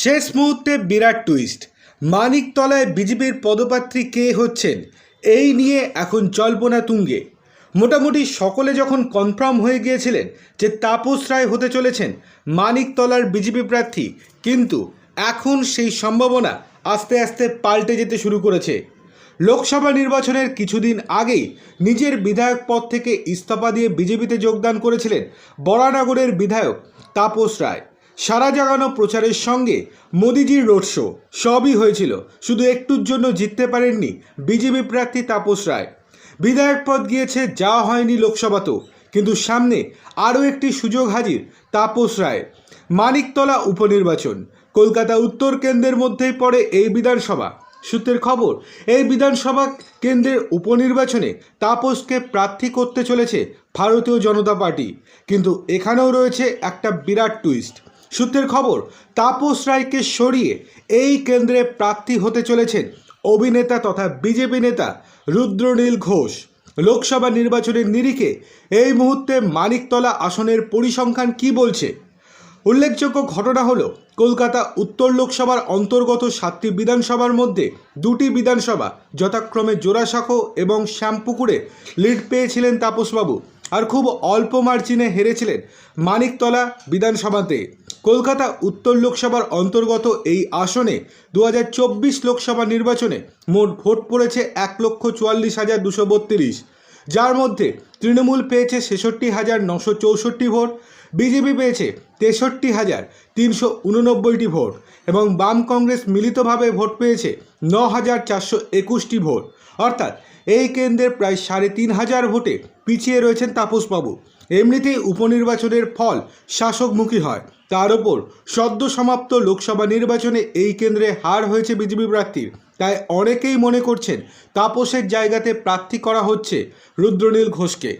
শেষ মুহূর্তে বিরাট টুইস্ট মানিকতলায় বিজেপির পদপ্রার্থী কে হচ্ছেন? এই নিয়ে এখন জল্পনা তুঙ্গে। মোটামুটি সকলে যখন কনফার্ম হয়ে গিয়েছিলেন যে তাপস রায় হতে চলেছেন মানিকতলার বিজেপি প্রার্থী, কিন্তু এখন সেই সম্ভাবনা আস্তে আস্তে পাল্টে যেতে শুরু করেছে। লোকসভা নির্বাচনের কিছুদিন আগেই নিজের বিধায়ক পদ থেকে ইস্তফা দিয়ে বিজেপিতে যোগদান করেছিলেন বরানগরের বিধায়ক তাপস রায়। সারা জাগানো প্রচারের সঙ্গে মোদিজির রোড শো। সবই হয়েছিল। শুধু একটুর জন্য জিততে পারেননি বিজেপি প্রার্থী তাপস রায়। বিধায়ক পদ গিয়েছে, যাওয়া হয়নি লোকসভাতেও কিন্তু সামনে আরও একটি সুযোগ হাজির তাপস রায়। মানিকতলা উপনির্বাচন। কলকাতা উত্তর কেন্দ্রের মধ্যেই পড়ে এই বিধানসভা। সূত্রের খবর, এই বিধানসভা কেন্দ্রের উপনির্বাচনে তাপসকে প্রার্থী করতে চলেছে ভারতীয় জনতা পার্টি। কিন্তু এখানেও রয়েছে একটা বিরাট টুইস্ট সূত্রের খবর, তাপস রায়কে সরিয়ে এই কেন্দ্রে প্রার্থী হতে চলেছেন অভিনেতা তথা বিজেপি নেতা রুদ্রনীল ঘোষ। লোকসভা নির্বাচনের নিরিখে এই মুহূর্তে মানিকতলা আসনের পরিসংখ্যান কি বলছে? উল্লেখযোগ্য ঘটনা হলো, কলকাতা উত্তর লোকসভার অন্তর্গত সাতটি বিধানসভার মধ্যে দুটি বিধানসভা যথাক্রমে জোড়াসাঁকো এবং শ্যামপুকুরে লিড পেয়েছিলেন তাপসবাবু। আর খুব অল্প মার্জিনে হেরেছিলেন মানিকতলা বিধানসভাতে। কলকাতা উত্তর লোকসভার অন্তর্গত এই আসনে দু হাজার চব্বিশ লোকসভা নির্বাচনে মোট ভোট পড়েছে এক লক্ষ চুয়াল্লিশ হাজার দুশো বত্রিশ। যার মধ্যে তৃণমূল পেয়েছে ছেষট্টি হাজার নশো চৌষট্টি ভোট বিজেপি পেয়েছে তেষট্টি হাজার তিনশো উননব্বইটি ভোট এবং বাম কংগ্রেস মিলিতভাবে ভোট পেয়েছে ন হাজার চারশো একুশটি ভোট। অর্থাৎ এই কেন্দ্রের প্রায় সাড়ে তিন হাজার ভোটে পিছিয়ে রয়েছেন তাপসবাবু। এমনিতেই উপনির্বাচনের ফল শাসকমুখী হয়। তার ওপর সদ্য সমাপ্ত লোকসভা নির্বাচনে এই কেন্দ্রে হার হয়েছে বিজেপি প্রার্থীর। তাই অনেকেই মনে করছেন তাপসের জায়গাতে প্রার্থী করা হচ্ছে রুদ্রনীল ঘোষকে।